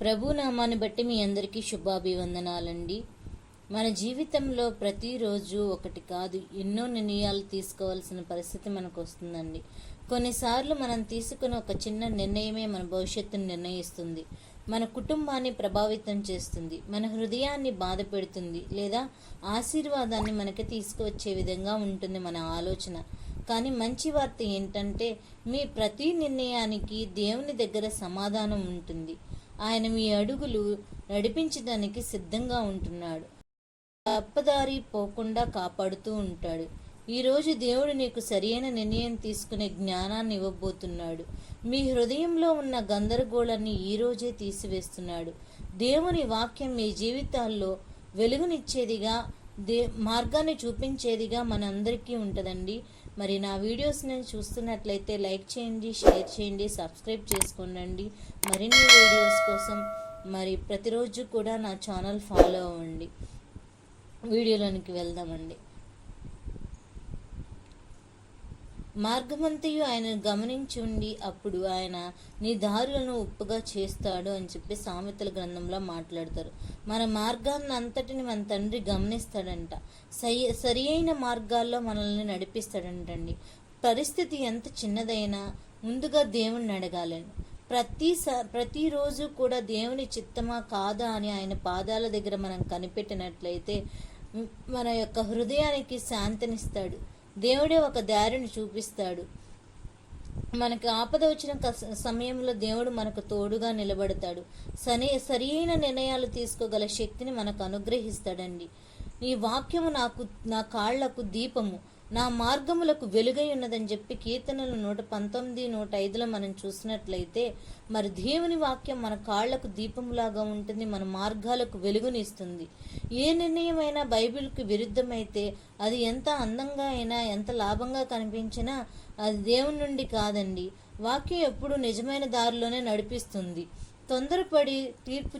ప్రభు నామాన్ని బట్టి మీ అందరికీ శుభాభివందనాలండి. మన జీవితంలో ప్రతిరోజు ఒకటి కాదు ఎన్నో నిర్ణయాలు తీసుకోవాల్సిన పరిస్థితి మనకు వస్తుందండి కొన్నిసార్లు మనం తీసుకున్న ఒక చిన్న నిర్ణయమే మన భవిష్యత్తును నిర్ణయిస్తుంది. మన కుటుంబాన్ని ప్రభావితం చేస్తుంది. మన హృదయాన్ని బాధ పెడుతుంది లేదా ఆశీర్వాదాన్ని మనకి తీసుకువచ్చే విధంగా ఉంటుంది మన ఆలోచన. కానీ మంచి వార్త ఏంటంటే మీ ప్రతి నిర్ణయానికి దేవుని దగ్గర సమాధానం ఉంటుంది. ఆయన మీ అడుగులు నడిపించడానికి సిద్ధంగా ఉంటున్నాడు. తప్పదారి పోకుండా కాపాడుతూ ఉంటాడు. ఈరోజు దేవుడు నీకు సరియైన నిర్ణయం తీసుకునే జ్ఞానాన్ని ఇవ్వబోతున్నాడు. మీ హృదయంలో ఉన్న గందరగోళాన్ని ఈరోజే తీసివేస్తున్నాడు. దేవుని వాక్యం మీ జీవితాల్లో వెలుగునిచ్చేదిగా దే మార్గాన్ని చూపించేదిగా మనందరికీ ఉంటుందండి. మరి నా వీడియోస్ నేను చూస్తున్నట్లయితే లైక్ చేయండి షేర్ చేయండి సబ్స్క్రైబ్ చేసుకోండి మరిన్ని వీడియోస్ కోసం మరి ప్రతిరోజు కూడా నా ఛానల్ ఫాలో అవ్వండి. వీడియోలోనికి వెళ్దామండి. మార్గమంతయు ఆయన గమనించి ఉండి అప్పుడు ఆయన నీ దారులను ఉప్పుగా చేస్తాడు అని చెప్పి సామెతల గ్రంథంలో మాట్లాడతారు. మన మార్గాన్ని అంతటిని మన తండ్రి గమనిస్తాడంట. సరి సరి అయిన మార్గాల్లో మనల్ని నడిపిస్తాడంటండి. పరిస్థితి ఎంత చిన్నదైనా ముందుగా దేవుణ్ణి అడగాలని. ప్రతి స ప్రతిరోజు కూడా దేవుని చిత్తమా కాదా అని ఆయన పాదాల దగ్గర మనం కనిపెట్టినట్లయితే మన యొక్క హృదయానికి శాంతినిస్తాడు. దేవుడే ఒక దారిని చూపిస్తాడు. మనకి ఆపద వచ్చిన సమయంలో దేవుడు మనకు తోడుగా నిలబడతాడు. సరి సరైన నిర్ణయాలు తీసుకోగల శక్తిని మనకు అనుగ్రహిస్తాడండి. ఈ వాక్యము నాకు నా కాళ్ళకు దీపము. నా మార్గములకు వెలుగై ఉన్నదని చెప్పి కీర్తనలు నూట పంతొమ్మిది నూట ఐదులో మనం చూసినట్లయితే మరి దేవుని వాక్యం మన కాళ్ళకు దీపములాగా ఉంటుంది మన మార్గాలకు వెలుగునిస్తుంది. ఏ నిర్ణయమైనా బైబిల్కి విరుద్ధమైతే అది ఎంత అందంగా అయినా ఎంత లాభంగా కనిపించినా అది దేవుని నుండి కాదండి. వాక్యం ఎప్పుడు నిజమైన దారిలోనే నడిపిస్తుంది. తొందరపడి తీర్పు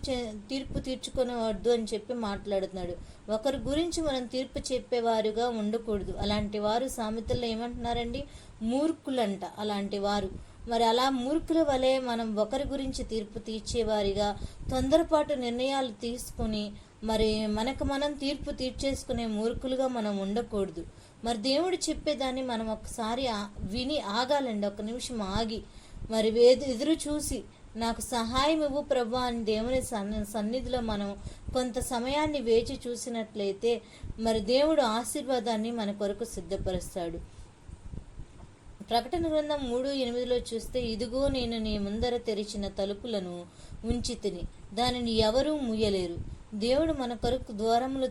తీర్పు తీర్చుకునేవద్దు అని చెప్పి మాట్లాడుతున్నాడు. ఒకరి గురించి మనం తీర్పు చెప్పేవారుగా ఉండకూడదు. అలాంటి వారు సామెతల్లో ఏమంటున్నారండి? మూర్ఖులంట అలాంటి వారు. మరి అలా మూర్ఖుల వలె మనం ఒకరి గురించి తీర్పు తీర్చేవారిగా తొందరపాటు నిర్ణయాలు తీసుకుని మరి మనకు మనం తీర్పు తీర్చేసుకునే మూర్ఖులుగా మనం ఉండకూడదు. మరి దేవుడు చెప్పేదాన్ని మనం ఒకసారి విని ఆగాలండి. ఒక నిమిషం ఆగి మరి ఎదురు చూసి నాకు సహాయం ఇవ్వు ప్రభు అని దేవుని సన్నిధిలో మనం కొంత సమయాన్ని వేచి చూసినట్లయితే మరి దేవుడు ఆశీర్వాదాన్ని మన కొరకు సిద్ధపరుస్తాడు. ప్రకటన గ్రంథం మూడు ఎనిమిదిలో చూస్తే ఇదిగో నేను నీ ముందర తెరిచిన తలుపులను ఉంచి తిని దానిని ఎవరూ ముయ్యలేరు దేవుడు మన కొరకు ద్వారములు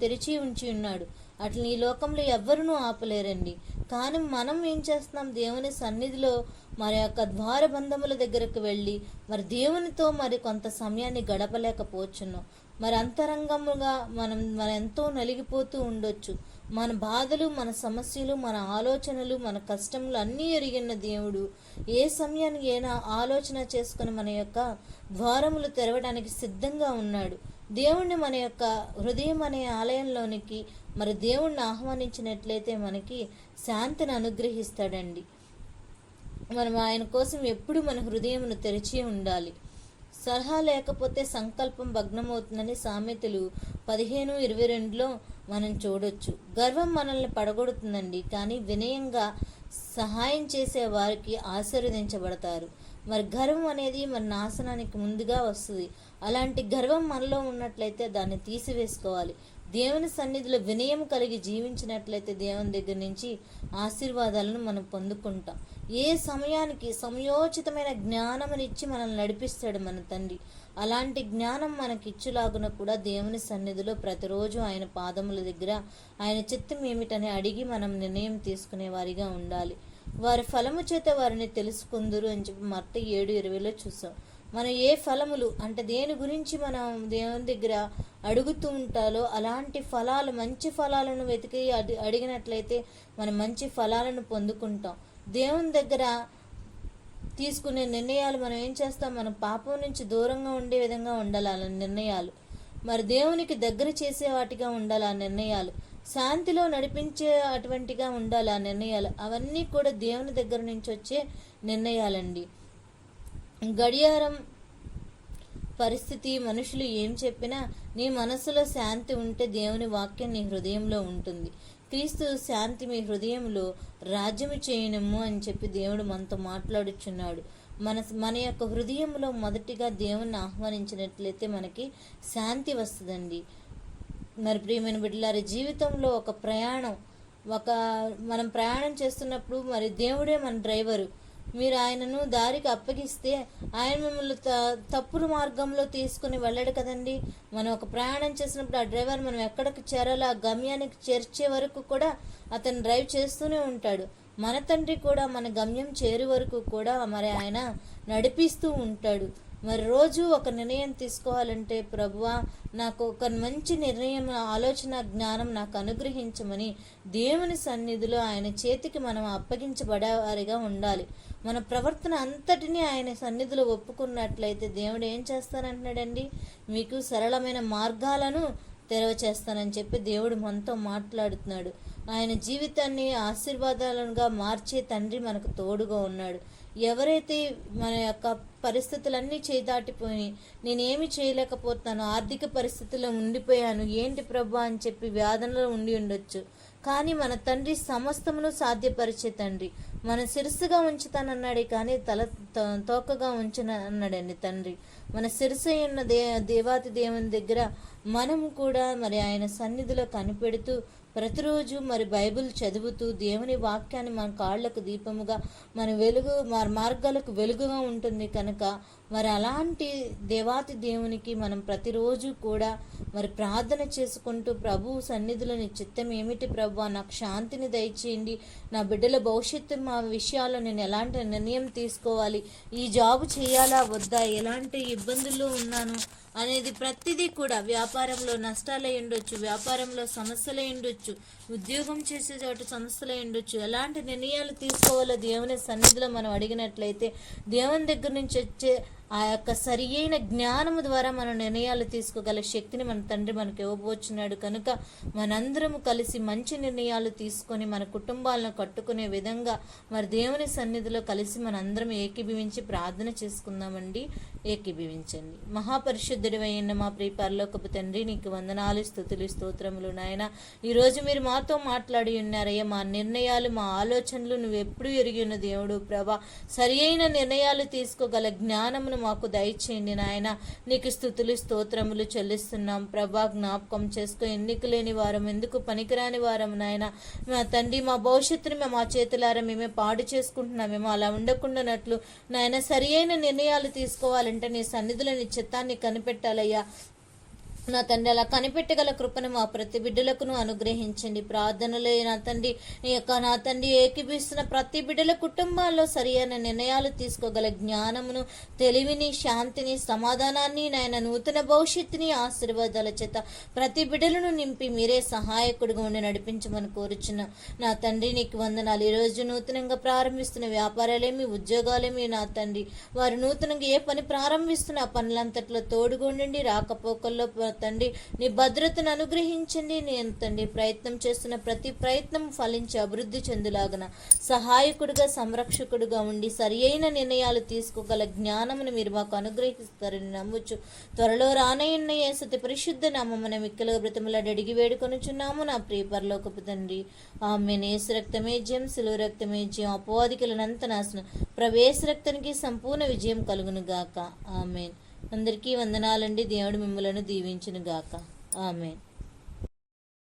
తెరిచి ఉంచి ఉన్నాడు. అట్లని ఈ లోకంలో ఎవ్వరూ ఆపలేరండి. కానీ మనం ఏం చేస్తున్నాం? దేవుని సన్నిధిలో మరి యొక్క ద్వారబంధముల దగ్గరకు వెళ్ళి మరి దేవునితో మరి కొంత సమయాన్ని గడపలేకపోవచ్చును. మరి అంతరంగముగా మనం మన ఎంతో నలిగిపోతూ ఉండొచ్చు. మన బాధలు మన సమస్యలు మన ఆలోచనలు మన కష్టములు అన్నీ ఎరిగిన దేవుడు ఏ సమయానికి ఏనా ఆలోచన చేసుకుని మన యొక్క ద్వారములు తెరవడానికి సిద్ధంగా ఉన్నాడు. దేవుణ్ణి మన యొక్క హృదయం అనే ఆలయంలోనికి మరి దేవుణ్ణి ఆహ్వానించినట్లయితే మనకి శాంతిని అనుగ్రహిస్తాడండి. మనం ఆయన కోసం ఎప్పుడు మన హృదయమును తెరిచి ఉండాలి. సలహా లేకపోతే సంకల్పం భగ్నమవుతుందని సామెతలు పదిహేను ఇరవై రెండులో మనం చూడొచ్చు. గర్వం మనల్ని పడగొడుతుందండి కానీ వినయంగా సహాయం చేసే వారికి ఆశీర్వదించబడతారు. మరి గర్వం అనేది మన నాశనానికి ముందుగా వస్తుంది. అలాంటి గర్వం మనలో ఉన్నట్లయితే దాన్ని తీసివేసుకోవాలి. దేవుని సన్నిధిలో వినయం కలిగి జీవించినట్లయితే దేవుని దగ్గర నుంచి ఆశీర్వాదాలను మనం పొందుకుంటాం. ఏ సమయానికి సమయోచితమైన జ్ఞానమునిచ్చి మనల్ని నడిపిస్తాడు మన తండ్రి. అలాంటి జ్ఞానం మనకిచ్చులాగున కూడా దేవుని సన్నిధిలో ప్రతిరోజు ఆయన పాదముల దగ్గర ఆయన చిత్తం ఏమిటని అడిగి మనం నిర్ణయం తీసుకునే వారిగా ఉండాలి. వారి ఫలము చేత వారిని తెలుసుకుందరు అని చెప్పి మట్ట ఏడు ఇరవైలో చూసాం. మనం ఏ ఫలములు అంటే దేని గురించి మనం దేవుని దగ్గర అడుగుతూ ఉంటాలో అలాంటి ఫలాలు మంచి ఫలాలను వెతికి అడిగినట్లయితే మనం మంచి ఫలాలను పొందుకుంటాం. దేవుని దగ్గర తీసుకునే నిర్ణయాలు మనం ఏం చేస్తాం? మనం పాపం నుంచి దూరంగా ఉండే విధంగా ఉండాలి ఆ నిర్ణయాలు. మరి దేవునికి దగ్గర చేసే వాటిగా ఉండాలి ఆ నిర్ణయాలు. శాంతిలో నడిపించే అటువంటిగా ఉండాలి ఆ నిర్ణయాలు. అవన్నీ కూడా దేవుని దగ్గర నుంచి వచ్చే నిర్ణయాలండి. గడియారం పరిస్థితి మనుషులు ఏం చెప్పినా నీ మనసులో శాంతి ఉంటే దేవుని వాక్యం నీ హృదయంలో ఉంటుంది. క్రీస్తు శాంతి మీ హృదయంలో రాజ్యము చేయనము అని చెప్పి దేవుడు మనతో మాట్లాడుచున్నాడు. మన మన యొక్క హృదయంలో మొదటిగా దేవుణ్ణి ఆహ్వానించినట్లయితే మనకి శాంతి వస్తుందండి. మరి ప్రియమైన బిడ్డలారి జీవితంలో ఒక ప్రయాణం ఒక మనం ప్రయాణం చేస్తున్నప్పుడు మరి దేవుడే మన డ్రైవరు. మీరు ఆయనను దారికి అప్పగిస్తే ఆయన మిమ్మల్ని త- తప్పుడు మార్గంలో తీసుకుని వెళ్ళడు కదండి. మనం ఒక ప్రయాణం చేసినప్పుడు ఆ డ్రైవర్ మనం ఎక్కడికి చేరాలో ఆ గమ్యానికి చేర్చే వరకు కూడా అతను డ్రైవ్ చేస్తూనే ఉంటాడు. మన తండ్రి కూడా మన గమ్యం చేరు వరకు కూడా మరి ఆయన నడిపిస్తూ ఉంటాడు. మరి రోజు ఒక నిర్ణయం తీసుకోవాలంటే ప్రభువా నాకు ఒక మంచి నిర్ణయం ఆలోచన జ్ఞానం నాకు అనుగ్రహించమని దేవుని సన్నిధిలో ఆయన చేతికి మనం అప్పగించబడేవారిగా ఉండాలి. మన ప్రవర్తన అంతటినీ ఆయన సన్నిధిలో ఒప్పుకున్నట్లయితే దేవుడు ఏం చేస్తానంటున్నాడండి? మీకు సరళమైన మార్గాలను తెరవచేస్తానని చెప్పి దేవుడు మనతో మాట్లాడుతున్నాడు. ఆయన జీవితాన్ని ఆశీర్వాదాలుగా మార్చే తండ్రి మనకు తోడుగా ఉన్నాడు. ఎవరైతే మన యొక్క పరిస్థితులన్నీ చేదాటిపోయి నేనేమి చేయలేకపోతున్నాను ఆర్థిక పరిస్థితుల్లో ఉండిపోయాను ఏంటి ప్రభా అని చెప్పి వేదనలో ఉండి ఉండొచ్చు. కానీ మన తండ్రి సమస్తమును సాధ్యపరిచే తండ్రి. మన శిరస్సుగా ఉంచుతానన్నాడే కానీ తల తో- తోకగా ఉంచిన అన్నాడండి తండ్రి. మన శిరస్సు ఉన్న దే దేవాతి దేవుని దగ్గర మనం కూడా మరి ఆయన సన్నిధిలో కనిపెడుతూ ప్రతిరోజు మరి బైబిల్ చదువుతూ దేవుని వాక్యాన్ని మన కాళ్ళకు దీపముగా మన వెలుగు మన మార్గాలకు వెలుగుగా ఉంటుంది కనుక మరి అలాంటి దేవాతి దేవునికి మనం ప్రతిరోజు కూడా మరి ప్రార్థన చేసుకుంటూ ప్రభు సన్నిధిలో నీ చిత్తం ఏమిటి ప్రభు? నాకు శాంతిని దయచేయండి. నా బిడ్డల భవిష్యత్తు మా విషయాల్లో నేను ఎలాంటి నిర్ణయం తీసుకోవాలి? ఈ జాబ్ చేయాలా? వద్దా? ఎలాంటి ఇబ్బందుల్లో ఉన్నాను అనేది ప్రతిదీ కూడా వ్యాపారంలో నష్టాలై ఉండొచ్చు వ్యాపారంలో సమస్యలై ఉండొచ్చు ఉద్యోగం చేసే చోట సమస్యలై ఉండొచ్చు. ఎలాంటి నిర్ణయాలు తీసుకోవాలో దేవుని సన్నిధిలో మనం అడిగినట్లయితే దేవుని దగ్గర నుంచి వచ్చే ఆ యొక్క సరి అయిన జ్ఞానము ద్వారా మనం నిర్ణయాలు తీసుకోగల శక్తిని మన తండ్రి మనకు ఇవ్వబోచున్నాడు. కనుక మనందరము కలిసి మంచి నిర్ణయాలు తీసుకొని మన కుటుంబాలను కట్టుకునే విధంగా మరి దేవుని సన్నిధిలో కలిసి మనందరం ఏకీభవించి ప్రార్థన చేసుకుందామండి. ఏకీభవించండి. మహాపరిశుద్ధుడి అయిన మా ప్రియ తండ్రి నీకు వందనాలు స్థుతులు స్తోత్రములు నాయన. ఈరోజు మీరు మాతో మాట్లాడి ఉన్నారయ్యా. మా నిర్ణయాలు మా ఆలోచనలు నువ్వు ఎప్పుడు ఎరిగి ఉన్న దేవుడు ప్రభా. సరి అయిన నిర్ణయాలు తీసుకోగల జ్ఞానమును మాకు దయచేయండి నాయన. నీకు స్థుతులు స్తోత్రములు చెల్లిస్తున్నాం. ప్రభా జ్ఞాపకం చేసుకో. ఎన్నిక లేని వారం ఎందుకు పనికిరాని వారం నాయన? మా తండ్రి మా భవిష్యత్తుని మేము మా చేతులారా మేమే పాడు చేసుకుంటున్నాం. మేము అలా ఉండకుండానట్లు నాయన సరి అయిన నిర్ణయాలు తీసుకోవాలంటే నీ సన్నిధిలో నీ చిత్తాన్ని కనిపెట్టాలయ్యా. నా తండ్రి అలా కనిపెట్టగల కృపను మా ప్రతి బిడ్డలకును అనుగ్రహించండి. ప్రార్థనలే నా తండ్రి నీ యొక్క నా తండ్రి ఏకీపిస్తున్న ప్రతి బిడ్డల కుటుంబాల్లో సరియైన నిర్ణయాలు తీసుకోగల జ్ఞానమును తెలివిని శాంతిని సమాధానాన్ని నాయన నూతన భవిష్యత్తుని ఆశీర్వాదాల చేత ప్రతి బిడ్డలను నింపి మీరే సహాయకుడిగా ఉండి నడిపించమని కోరుచున్న నా తండ్రి నీకు వందనాలు. ఈరోజు నూతనంగా ప్రారంభిస్తున్న వ్యాపారాలేమి ఉద్యోగాలేమి నా తండ్రి వారు నూతనంగా ఏ పని ప్రారంభిస్తున్న ఆ పనులంతట్లో తోడుగుండండి రాకపోకల్లో తండ్రి నీ భద్రతను అనుగ్రహించండి. నేను తండ్రి ప్రయత్నం చేస్తున్న ప్రతి ప్రయత్నం ఫలించి అభివృద్ధి చెందులాగన సహాయకుడిగా సంరక్షకుడిగా ఉండి సరి అయిన నిర్ణయాలు తీసుకోగల జ్ఞానమును మీరు మాకు అనుగ్రహిస్తారని నమ్ముచు త్వరలో రానయ్యున్న సతి పరిశుద్ధ నామమున మిక్కల బ్రతిమలాడి అడిగి వేడుకొనుచున్నాము నా ప్రియ పరలోకపు తండ్రి. ఆమె నేసు రక్తమే జయం సిలువ రక్తమే జయం. అపోవాదికలనంత నాశనం ప్రవేశ రక్తానికి సంపూర్ణ విజయం కలుగును గాక ఆమెన్. అందరికీ వందనాలండి. దేవుడు మిమ్మలను దీవించును గాక ఆమెన్.